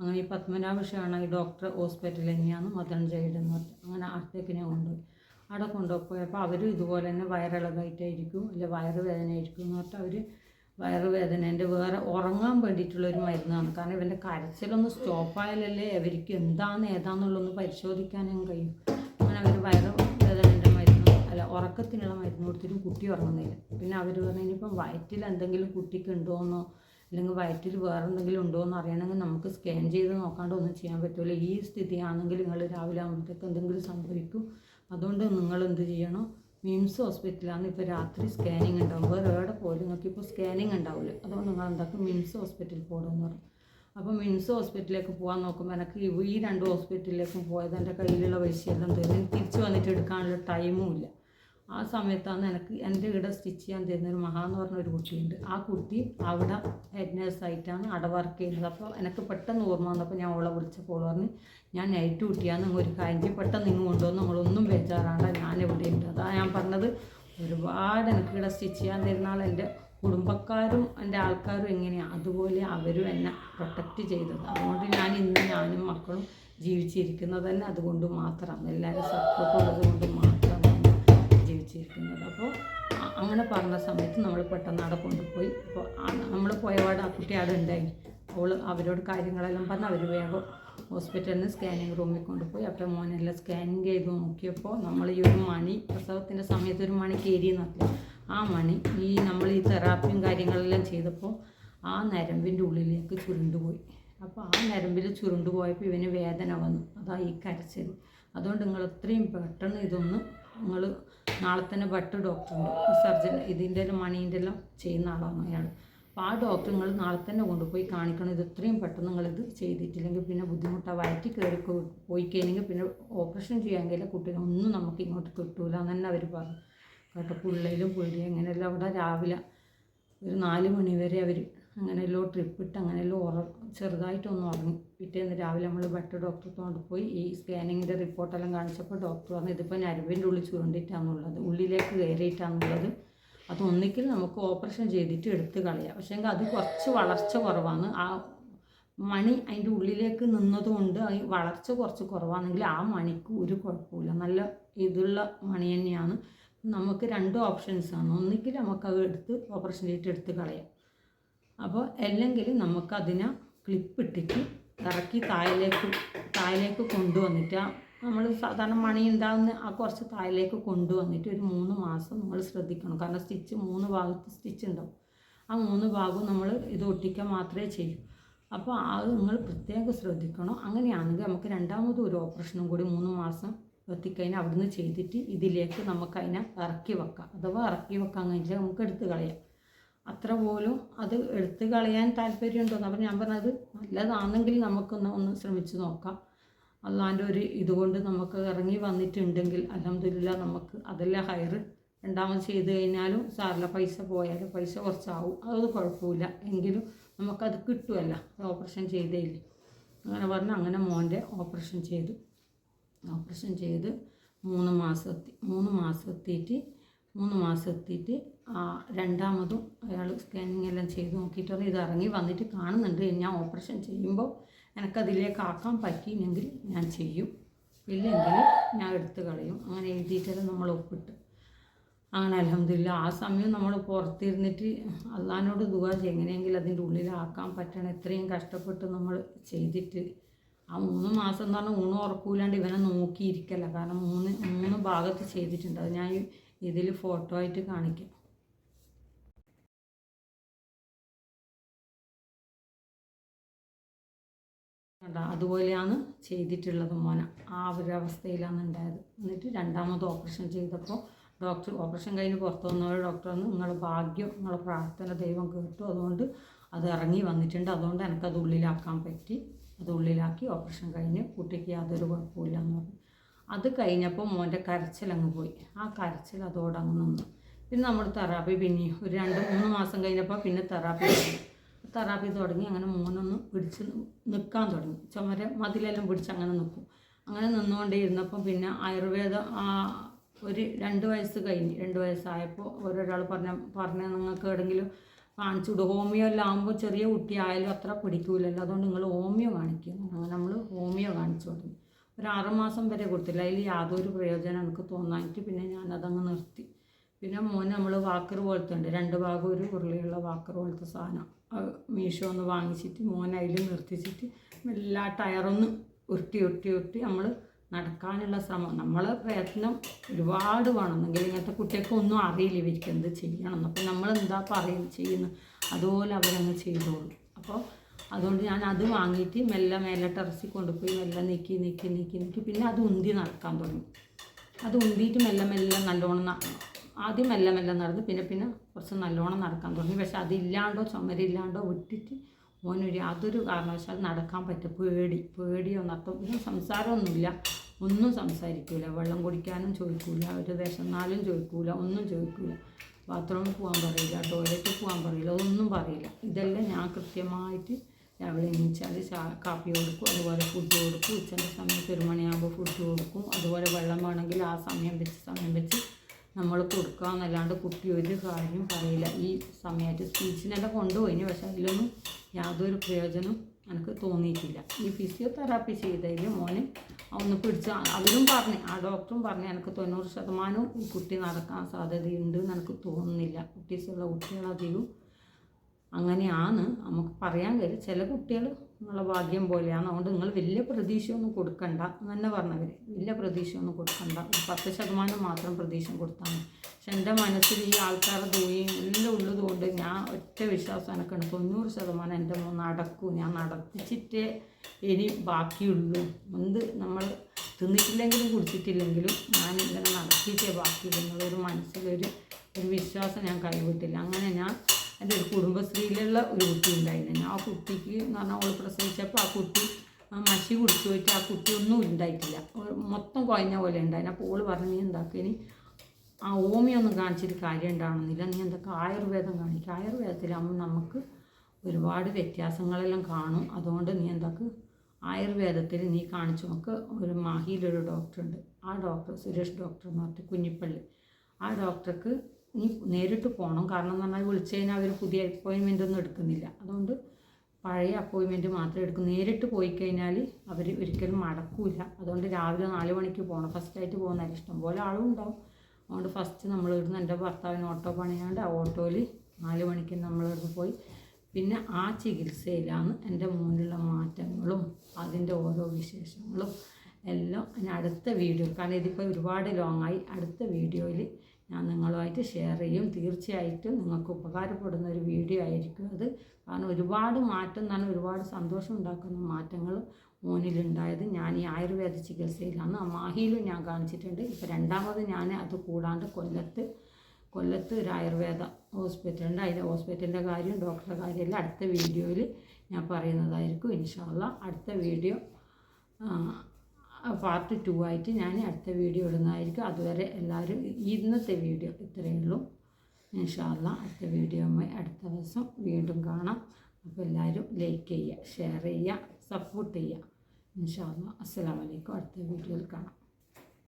അങ്ങനെ ഈ പത്മനാഭക്ഷമാണ് ഈ ഡോക്ടർ ഹോസ്പിറ്റലിൽ തന്നെയാണ് മദൻ ജൈഡ് എന്ന് അങ്ങനെ അടുത്തേക്ക് ഞാൻ കൊണ്ടുപോയി. അവിടെ കൊണ്ടുപോയപ്പോൾ അവരും ഇതുപോലെ തന്നെ വയറിളകായിട്ടായിരിക്കും അല്ലെ വയറ് വേദനയായിരിക്കും എന്ന് പറഞ്ഞിട്ട് അവർ വയറുവേദനേന്റെ വേറെ ഉറങ്ങാൻ വേണ്ടിയിട്ടുള്ളൊരു മരുന്നാണ്. കാരണം ഇവന്റെ കരച്ചിലൊന്ന് സ്റ്റോപ്പായാലല്ലേ അവർക്ക് എന്താണ് ഏതാണെന്നുള്ളൊന്ന് പരിശോധിക്കാനും കഴിയും. അങ്ങനെ അവർ വയറ് വേദനേന്റെ മരുന്ന് അല്ല ഉറക്കത്തിനുള്ള മരുന്ന് കൊടുത്തിട്ടും കുട്ടി ഉറങ്ങുന്നില്ല. പിന്നെ അവർ പറഞ്ഞു ഇനിയിപ്പം വയറ്റിൽ എന്തെങ്കിലും കുട്ടിക്ക് ഉണ്ടോയെന്നോ അല്ലെങ്കിൽ വയറ്റിൽ വേറെ എന്തെങ്കിലും ഉണ്ടോ എന്ന് അറിയണമെങ്കിൽ നമുക്ക് സ്കാൻ ചെയ്ത് നോക്കാണ്ട് ഒന്നും ചെയ്യാൻ പറ്റില്ല ഈ സ്ഥിതിയാണെങ്കിൽ നിങ്ങൾ രാവിലെ ആകുമ്പോഴത്തേക്ക് എന്തെങ്കിലും സംഭവിക്കും. അതുകൊണ്ട് നിങ്ങൾ എന്ത് ചെയ്യണം? മിംസ് ഹോസ്പിറ്റലാണ് ഇപ്പോൾ രാത്രി സ്കാനിങ് ഉണ്ടാവും. വേറെ എവിടെ പോലും നിങ്ങൾക്ക് ഇപ്പോൾ സ്കാനിങ് ഉണ്ടാവില്ല അതുകൊണ്ട് നിങ്ങൾ എന്താക്കും? മിംസ് ഹോസ്പിറ്റലിൽ പോകണമെന്ന് പറഞ്ഞു. അപ്പോൾ മിംസ് ഹോസ്പിറ്റലിലേക്ക് പോകാൻ നോക്കുമ്പോൾ എനിക്ക് ഈ- രണ്ട് ഹോസ്പിറ്റലിലേക്കും പോയത് എന്റെ കയ്യിലുള്ള പൈസയെല്ലാം തരും. തിരിച്ച് വന്നിട്ട് എടുക്കാനുള്ള ടൈമും ഇല്ല. ആ സമയത്താണ് എനിക്ക് എന്റെ ഇവിടെ സ്റ്റിച്ച് ചെയ്യാൻ തരുന്ന ഒരു മഹാ എന്ന് പറഞ്ഞ ഒരു കുട്ടിയുണ്ട്. ആ കുട്ടി അവിടെ ഹെഡ് നേഴ്സായിട്ടാണ് അവിടെ വർക്ക് ചെയ്യുന്നത്. അപ്പോൾ എനിക്ക് പെട്ടെന്ന് ഓർമ്മ വന്നപ്പോൾ ഞാൻ അവളെ വിളിച്ചപ്പോൾ പറഞ്ഞ് ഞാൻ നൈറ്റ് കുട്ടിയാണ് നിങ്ങൾ ഒരു ചെയ്യ്, പെട്ടെന്ന് നിങ്ങൾ കൊണ്ടുവന്ന് നമ്മളൊന്നും ബേജാറാണ്ട ഞാൻ എവിടെയുണ്ട് അതാ ഞാൻ പറഞ്ഞത്. ഒരുപാട് എനിക്ക് ഇവിടെ സ്റ്റിച്ച് ചെയ്യാൻ തരുന്നാൾ എന്റെ കുടുംബക്കാരും എന്റെ ആൾക്കാരും എങ്ങനെയാണ് അതുപോലെ അവരും എന്നെ പ്രൊട്ടക്റ്റ് ചെയ്തത്. അതുകൊണ്ട് ഞാൻ ഇന്ന് ഞാനും മക്കളും ജീവിച്ചിരിക്കുന്നത് തന്നെ അതുകൊണ്ട് മാത്രമാണ് എല്ലാവരും സപ്പോർട്ട് ഉള്ളത് കൊണ്ട് മാത്രമാണ് ജീവിച്ചിരിക്കുന്നത്. അപ്പോൾ അങ്ങനെ പറഞ്ഞ സമയത്ത് നമ്മൾ പെട്ടെന്ന് അവിടെ കൊണ്ടുപോയി. അപ്പോൾ നമ്മൾ പോയപാട് ആ കുട്ടി അവിടെ ഉണ്ടായി. അവൾ അവരോട് കാര്യങ്ങളെല്ലാം പറഞ്ഞ് അവർ വേഗം ഹോസ്പിറ്റലിൽ നിന്ന് സ്കാനിങ് റൂമിൽ കൊണ്ടുപോയി. അപ്പോൾ മോനെല്ലാം സ്കാനിങ് ചെയ്ത് നോക്കിയപ്പോൾ നമ്മൾ ഈ ഒരു മണി പ്രസവത്തിന്റെ സമയത്ത് ഒരു മണി കയറി എന്നറിയില്ല ആ മണി ഈ നമ്മൾ ഈ തെറാപ്പിയും കാര്യങ്ങളെല്ലാം ചെയ്തപ്പോൾ ആ നരമ്പിന്റെ ഉള്ളിലേക്ക് ചുരുണ്ടുപോയി അപ്പോൾ ആ നരമ്പിൽ ചുരുണ്ടുപോയപ്പോൾ ഇവന് വേദന വന്നു. അതാ ഈ കരച്ചത് അതുകൊണ്ട് നിങ്ങൾ എത്രയും പെട്ടെന്ന് ഇതൊന്ന് നിങ്ങൾ നാളെ തന്നെ ബട്ട് ഡോക്ടറുണ്ട്. സർജൻ ഇതിന്റെ എല്ലാം മണീന്റെ എല്ലാം ചെയ്യുന്ന ആളാണ് അയാൾ. അപ്പോൾ ആ ഡോക്ടർ നിങ്ങൾ നാളെ തന്നെ കൊണ്ടുപോയി കാണിക്കണം. ഇത് എത്രയും പെട്ടെന്ന് നിങ്ങളിത് ചെയ്തിട്ടില്ലെങ്കിൽ പിന്നെ ബുദ്ധിമുട്ടാണ് വയറ്റി കയറി പോയി കഴിഞ്ഞെങ്കിൽ പിന്നെ ഓപ്പറേഷൻ ചെയ്യാൻ കഴിയില്ല. ഒന്നും നമുക്ക് ഇങ്ങോട്ട് കിട്ടൂല എന്ന് തന്നെ അവർ പറഞ്ഞു. കേട്ടോ പുള്ളയിലും പുള്ളി അങ്ങനെയെല്ലാം അവിടെ രാവിലെ ഒരു നാല് മണി വരെ അവർ അങ്ങനെയല്ലോ ട്രിപ്പ് ഇട്ട് അങ്ങനെയല്ലോ ഉറ ചെറുതായിട്ടൊന്ന് ഉറങ്ങി. പിറ്റേന്ന് രാവിലെ നമ്മൾ ബെറ്റർ ഡോക്ടറെ കൊണ്ടുപോയി ഈ സ്കാനിങ്ങിന്റെ റിപ്പോർട്ടെല്ലാം കാണിച്ചപ്പോൾ ഡോക്ടർ പറഞ്ഞു ഇതിപ്പോൾ നരമ്പിന്റെ ഉള്ളിൽ ചുരുണ്ടിട്ടാണെന്നുള്ളത് ഉള്ളിലേക്ക് കയറിയിട്ടാണെന്നുള്ളത് അത് ഒന്നിക്കൽ നമുക്ക് ഓപ്പറേഷൻ ചെയ്തിട്ട് എടുത്ത് കളയാം. പക്ഷേ അത് കുറച്ച് വളർച്ച കുറവാണ്. ആ മണി അതിന്റെ ഉള്ളിലേക്ക് നിന്നതുകൊണ്ട് വളർച്ച കുറച്ച് കുറവാണെങ്കിൽ ആ മണിക്ക് ഒരു കുഴപ്പമില്ല. നല്ല ഇതുള്ള മണി തന്നെയാണ്. നമുക്ക് രണ്ട് ഓപ്ഷൻസ് ഓപ്ഷൻസാണ് ഒന്നിക്കിൽ നമുക്കത് എടുത്ത് ഓപ്പറേഷൻ ചെയ്തിട്ട് എടുത്ത് കളയാം. അപ്പോൾ അല്ലെങ്കിൽ നമുക്കതിനെ ക്ലിപ്പ് ഇട്ടിട്ട് ഇറക്കി താഴേക്ക് താഴേക്ക് കൊണ്ടുവന്നിട്ട് നമ്മൾ സാധാരണ മണി ഉണ്ടാകുന്ന ആ കുറച്ച് താഴേക്ക് കൊണ്ടുവന്നിട്ട് ഒരു മൂന്ന് മാസം നമ്മൾ ശ്രദ്ധിക്കണം. കാരണം സ്റ്റിച്ച് മൂന്ന് ഭാഗത്ത് സ്റ്റിച്ച് ഉണ്ടാവും. ആ മൂന്ന് ഭാഗവും നമ്മൾ ഇത് ഒട്ടിക്കാൻ മാത്രമേ ചെയ്യൂ. അപ്പോൾ ആ നിങ്ങൾ പ്രത്യേകം ശ്രദ്ധിക്കണം. അങ്ങനെയാണെങ്കിൽ നമുക്ക് രണ്ടാമത് ഒരു ഓപ്പറേഷനും കൂടി മൂന്ന് മാസം എത്തിക്കഴിഞ്ഞാൽ അവിടുന്ന് ചെയ്തിട്ട് ഇതിലേക്ക് നമുക്ക് അതിനെ ഇറക്കി വെക്കാം. അഥവാ ഇറക്കി വെക്കാൻ കഴിഞ്ഞാൽ നമുക്ക് എടുത്ത് കളയാം. അത്ര പോലും അത് എടുത്ത് കളയാൻ താല്പര്യമുണ്ടോ എന്ന് അപ്പം ഞാൻ പറഞ്ഞത് നല്ലതാണെങ്കിൽ നമുക്കൊന്ന് ഒന്ന് ശ്രമിച്ച് നോക്കാം. അല്ലാന്റെ ഒരു ഇതുകൊണ്ട് നമുക്ക് ഇറങ്ങി വന്നിട്ടുണ്ടെങ്കിൽ അലഹമില്ല നമുക്ക് അതെല്ലാം ഹയർ രണ്ടാമത് ചെയ്ത് കഴിഞ്ഞാലും സാറിലെ പൈസ പോയാലും പൈസ കുറച്ചാവും. അത് കുഴപ്പമില്ല. എങ്കിലും നമുക്കത് കിട്ടുമല്ല ഓപ്പറേഷൻ ചെയ്തേയില്ല അങ്ങനെ പറഞ്ഞ് അങ്ങനെ മോന്റെ ഓപ്പറേഷൻ ചെയ്തു. ഓപ്പറേഷൻ ചെയ്ത് മൂന്ന് മാസം എത്തി മൂന്ന് മാസം എത്തിയിട്ട് മൂന്ന് മാസം എത്തിയിട്ട് ആ രണ്ടാമതും അയാൾ സ്കാനിങ് എല്ലാം ചെയ്ത് നോക്കിയിട്ട് ഇത് ഇറങ്ങി വന്നിട്ട് കാണുന്നുണ്ട്. ഞാൻ ഓപ്പറേഷൻ ചെയ്യുമ്പോൾ എനിക്കതിലേക്ക് ആക്കാൻ പറ്റിയില്ലെങ്കിൽ ഞാൻ ചെയ്യും. ഇല്ലെങ്കിൽ ഞാൻ എടുത്ത് കളയും. അങ്ങനെ എഴുതിയിട്ടെല്ലാം നമ്മൾ ഒപ്പിട്ട്. അങ്ങനെ അലഹമില്ല ആ സമയം നമ്മൾ പുറത്തിരുന്നിട്ട് അള്ളഹാനോട് ദുവാ എങ്ങനെയെങ്കിലും അതിന്റെ ഉള്ളിലാക്കാൻ പറ്റണം. എത്രയും കഷ്ടപ്പെട്ട് നമ്മൾ ചെയ്തിട്ട്. ആ മൂന്ന് മാസം എന്ന് പറഞ്ഞാൽ ഊണ് ഉറക്കൂലാണ്ട് ഇവനെ നോക്കിയിരിക്കല്ല. കാരണം മൂന്ന് മൂന്ന് ഭാഗത്ത് ചെയ്തിട്ടുണ്ട്. അത് ഞാൻ ഇതിൽ ഫോട്ടോ ആയിട്ട് കാണിക്കാം. അതുപോലെയാണ് ചെയ്തിട്ടുള്ളത് മോന. ആ ഒരു അവസ്ഥയിലാണ് ഉണ്ടായത്. എന്നിട്ട് രണ്ടാമത് ഓപ്പറേഷൻ ചെയ്തപ്പോൾ ഡോക്ടർ ഓപ്പറേഷൻ കഴിഞ്ഞ് പുറത്തു വന്നവർ ഡോക്ടർ വന്ന് നിങ്ങളുടെ ഭാഗ്യം നിങ്ങളുടെ പ്രാർത്ഥന ദൈവം കേട്ടു. അതുകൊണ്ട് അത് ഇറങ്ങി വന്നിട്ടുണ്ട്. അതുകൊണ്ട് എനിക്കത് ഉള്ളിലാക്കാൻ പറ്റി. അത് ഉള്ളിലാക്കി ഓപ്പറേഷൻ കഴിഞ്ഞ് കുട്ടിക്ക് യാതൊരു കുഴപ്പമില്ല എന്ന് പറഞ്ഞു. അത് കഴിഞ്ഞപ്പോൾ മോന്റെ കരച്ചിലങ്ങ് പോയി. ആ കരച്ചിൽ അതോടങ്ങ് നിന്നു. പിന്നെ നമ്മൾ തെറാപ്പി പിന്നെ ഒരു രണ്ട് മൂന്ന് മാസം കഴിഞ്ഞപ്പോൾ പിന്നെ തെറാപ്പി തെറാപ്പി തുടങ്ങി അങ്ങനെ മോനൊന്ന് പിടിച്ച് നിൽക്കാൻ തുടങ്ങി. ചുമര മതിലെല്ലാം പിടിച്ച് അങ്ങനെ നിൽക്കും അങ്ങനെ നിന്നുകൊണ്ടേ ഇരുന്നപ്പം പിന്നെ ആയുർവേദം ആ ഒരു രണ്ട് വയസ്സ് കഴിഞ്ഞ് രണ്ട് വയസ്സായപ്പോൾ ഓരോരാൾ പറഞ്ഞ പറഞ്ഞ നിങ്ങൾക്ക് എവിടെയെങ്കിലും കാണിച്ചു വിടും. ഹോമിയോ എല്ലാം ആകുമ്പോൾ ചെറിയ കുട്ടിയായാലും അത്ര പിടിക്കൂലല്ലോ. അതുകൊണ്ട് നിങ്ങൾ ഹോമിയോ കാണിക്കുക അങ്ങനെ നമ്മൾ ഹോമിയോ കാണിച്ചു തുടങ്ങി. ഒരു ആറുമാസം വരെ കൊടുത്തില്ല. അതിൽ യാതൊരു പ്രയോജനം എനിക്ക് തോന്നാനിട്ട് പിന്നെ ഞാനതങ്ങ് നിർത്തി. പിന്നെ മോന് നമ്മൾ വാക്കർ പോലത്തെ ഉണ്ട്. രണ്ട് ഭാഗം ഒരു ഉരുളിയുള്ള വാക്കർ പോലത്തെ സാധനം. മീഷോ ഒന്ന് വാങ്ങിച്ചിട്ട് മോൻ അതിൽ നിർത്തിച്ചിട്ട് എല്ലാ ടയറൊന്ന് ഉരുട്ടി ഉരുട്ടി ഉരുട്ടി നമ്മൾ നടക്കാനുള്ള ശ്രമം. നമ്മൾ പ്രയത്നം ഒരുപാട് വേണം. എന്നെങ്കിൽ ഇങ്ങനത്തെ കുട്ടികൾക്ക് ഒന്നും അറിയില്ല ഇവർക്ക് എന്ത് ചെയ്യണം അപ്പം നമ്മൾ എന്താ പറയുന്നത് ചെയ്യുന്നത് അതുപോലെ അവരങ്ങ് ചെയ്തോളും. അപ്പോൾ അതുകൊണ്ട് ഞാൻ അത് വാങ്ങിയിട്ട് മെല്ലെ മേലെ ടെറസിൽ കൊണ്ടുപോയി മെല്ലെ നീക്കി നീക്കി നീക്കി നീക്കി. പിന്നെ അത് ഉന്തി നടക്കാൻ തുടങ്ങി. അത് ഉന്തിയിട്ട് മെല്ലെ മെല്ലെ നല്ലോണം ആദ്യം മെല്ലെ മെല്ലെ നടന്ന് പിന്നെ പിന്നെ കുറച്ച് നല്ലോണം നടക്കാൻ തുടങ്ങി. പക്ഷെ അതില്ലാണ്ടോ ചുമരില്ലാണ്ടോ വിട്ടിട്ട് ഓനൊരു യാതൊരു കാരണവശാൽ നടക്കാൻ പറ്റും പേടി പേടിയോ നടത്തും ഒന്നും സംസാരമൊന്നുമില്ല. ഒന്നും സംസാരിക്കില്ല വെള്ളം കുടിക്കാനും ചോദിക്കൂല. ഒരു നാലും ചോദിക്കില്ല ഒന്നും ചോദിക്കില്ല ബാത്റൂമിൽ പോകാൻ പറയില്ല. ടോയ്ലറ്റിൽ പോകാൻ പറയില്ല. ഒന്നും പറയില്ല. ഇതെല്ലാം ഞാൻ കൃത്യമായിട്ട് രാവിലെ എണീച്ചാൽ കാപ്പി കൊടുക്കും. അതുപോലെ ഫുഡ് കൊടുക്കും. ഉച്ചന്റെ സമയത്ത് ഒരു മണിയാകുമ്പോൾ ഫുഡ് കൊടുക്കും. അതുപോലെ വെള്ളം വേണമെങ്കിൽ ആ സമയം വെച്ച് സമയം വെച്ച് നമ്മൾ കൊടുക്കുക എന്നല്ലാണ്ട് കുട്ടി ഒരു കാര്യം പറയില്ല. ഈ സമയത്ത് സ്പീച്ചിനെല്ലാം കൊണ്ടുപോയിന്. പക്ഷെ അതിലൊന്നും യാതൊരു പ്രയോജനം എനിക്ക് തോന്നിയിട്ടില്ല. ഈ ഫിസിയോതെറാപ്പി ചെയ്തതിൽ മോന് ഒന്ന് പിടിച്ച അവരും പറഞ്ഞു ആ ഡോക്ടറും പറഞ്ഞു എനിക്ക് തൊണ്ണൂറ് ശതമാനവും ഈ കുട്ടി നടക്കാൻ സാധ്യതയുണ്ട് എന്ന് എനിക്ക് തോന്നുന്നില്ല. കുട്ടീസുള്ള കുട്ടികളധികം അങ്ങനെയാണ്. നമുക്ക് പറയാൻ കഴിയും. ചില കുട്ടികൾ നിങ്ങളെ ഭാഗ്യം പോലെയാണ്. അതുകൊണ്ട് നിങ്ങൾ വലിയ പ്രതീക്ഷയൊന്നും കൊടുക്കണ്ട എന്ന് പറഞ്ഞവർ വലിയ പ്രതീക്ഷയൊന്നും കൊടുക്കണ്ട. ഒരു പത്ത് ശതമാനം മാത്രം പ്രതീക്ഷ കൊടുത്താൽ മതി. പക്ഷെ എന്റെ മനസ്സിൽ ഈ ആൾക്കാരുടെ ദൂയും എല്ലാം ഉള്ളതുകൊണ്ട് ഞാൻ ഒറ്റ വിശ്വാസം എനിക്കുണ്ട്. തൊണ്ണൂറ് ശതമാനം എന്റെ മോൻ നടക്കും. ഞാൻ നടത്തിച്ചിട്ടേ ഇനി ബാക്കിയുള്ളൂ. എന്ത് നമ്മൾ തിന്നിട്ടില്ലെങ്കിലും കുടിച്ചിട്ടില്ലെങ്കിലും ഞാൻ ഇങ്ങനെ നടത്തിയിട്ടേ ബാക്കിയുള്ളൂ. എന്നുള്ളൊരു മനസ്സിലൊരു ഒരു വിശ്വാസം ഞാൻ കൈവിട്ടില്ല. അങ്ങനെ ഞാൻ എന്റെ ഒരു കുടുംബശ്രീയിലുള്ള ഒരു കുട്ടി ഉണ്ടായിരുന്നു. ആ കുട്ടിക്ക് എന്ന് പറഞ്ഞാൽ അവൾ പ്രസവിച്ചപ്പോൾ ആ കുട്ടി മഷി കുടിച്ചു പോയിട്ട് ആ കുട്ടി ഒന്നും ഉണ്ടായിട്ടില്ല. മൊത്തം കുഴഞ്ഞ പോലെ ഉണ്ടായിരുന്നു. അപ്പോൾ ഓൾ പറഞ്ഞു നീ എന്താക്കിനി ആ ഓമിയൊന്നും കാണിച്ചിട്ട് കാര്യം ഉണ്ടാവണമെന്നില്ല നീ എന്തൊക്കെ ആയുർവേദം കാണിക്കുക ആയുർവേദത്തിലാകുമ്പോൾ നമുക്ക് ഒരുപാട് വ്യത്യാസങ്ങളെല്ലാം കാണും. അതുകൊണ്ട് നീ എന്താക്ക്? ആയുർവേദത്തിൽ നീ കാണിച്ചു നോക്ക്. ഒരു മാഹിയിലൊരു ഡോക്ടറുണ്ട്. ആ ഡോക്ടർ സുരേഷ് ഡോക്ടർ എന്ന് പറഞ്ഞിട്ട് കുഞ്ഞിപ്പള്ളി. ആ ഡോക്ടർക്ക് നീ നേരിട്ട് പോകണം കാരണം എന്ന് പറഞ്ഞാൽ വിളിച്ചു കഴിഞ്ഞാൽ അവർ പുതിയ അപ്പോയിൻമെന്റ് ഒന്നും എടുക്കുന്നില്ല. അതുകൊണ്ട് പഴയ അപ്പോയിൻമെന്റ് മാത്രം എടുക്കും. നേരിട്ട് പോയി കഴിഞ്ഞാൽ അവർ ഒരിക്കലും മടക്കൂല. അതുകൊണ്ട് രാവിലെ നാല് മണിക്ക് പോകണം ഫസ്റ്റായിട്ട് പോകുന്നതിൽ ഇഷ്ടം പോലെ ആളും ഉണ്ടാവും. അതുകൊണ്ട് ഫസ്റ്റ് നമ്മൾ ഇവിടുന്ന് എന്റെ ഭർത്താവിന് ഓട്ടോ പണിയാണ്ട് ആ ഓട്ടോയിൽ നാല് മണിക്ക് നമ്മളിവിടുന്ന് പോയി. പിന്നെ ആ ചികിത്സയിലാണ് എന്റെ മുന്നിലുള്ള മാറ്റങ്ങളും അതിന്റെ ഓരോ വിശേഷങ്ങളും എല്ലാം അടുത്ത വീഡിയോ. കാരണം ഇതിപ്പോൾ ഒരുപാട് ലോങ്ങായി അടുത്ത വീഡിയോയിൽ ഞാൻ നിങ്ങളുമായിട്ട് ഷെയർ ചെയ്യും. തീർച്ചയായിട്ടും നിങ്ങൾക്ക് ഉപകാരപ്പെടുന്ന ഒരു വീഡിയോ ആയിരിക്കും അത്. കാരണം ഒരുപാട് മാറ്റം തന്നെ ഒരുപാട് സന്തോഷം ഉണ്ടാക്കുന്ന മാറ്റങ്ങൾ മോനിലുണ്ടായത്. ഞാൻ ഈ ആയുർവേദ ചികിത്സയിലാണ്. മാഹിയിലും ഞാൻ കാണിച്ചിട്ടുണ്ട്. ഇപ്പോൾ രണ്ടാമത് ഞാൻ അത് കൂടാണ്ട് കൊല്ലത്ത് കൊല്ലത്ത് ഒരു ആയുർവേദ ഹോസ്പിറ്റലുണ്ട്. അതിന്റെ ഹോസ്പിറ്റലിന്റെ കാര്യവും ഡോക്ടറുടെ കാര്യമെല്ലാം അടുത്ത വീഡിയോയിൽ ഞാൻ പറയുന്നതായിരിക്കും. ഇൻഷാല്ല അടുത്ത വീഡിയോ പാർട്ട് ടു ആയിട്ട് ഞാൻ അടുത്ത വീഡിയോ ഇടുന്നതായിരിക്കും. അതുവരെ എല്ലാവരും ഇന്നത്തെ വീഡിയോ ഇത്രയേ ഉള്ളൂ. ഇൻഷാല്ല അടുത്ത വീഡിയോയുമായി അടുത്ത ദിവസം വീണ്ടും കാണാം. അപ്പോൾ എല്ലാവരും ലൈക്ക് ചെയ്യുക ഷെയർ ചെയ്യുക സപ്പോർട്ട് ചെയ്യുക. ഇൻഷാല്ല അസ്സാം വലൈക്കും അടുത്ത വീഡിയോയിൽ കാണാം.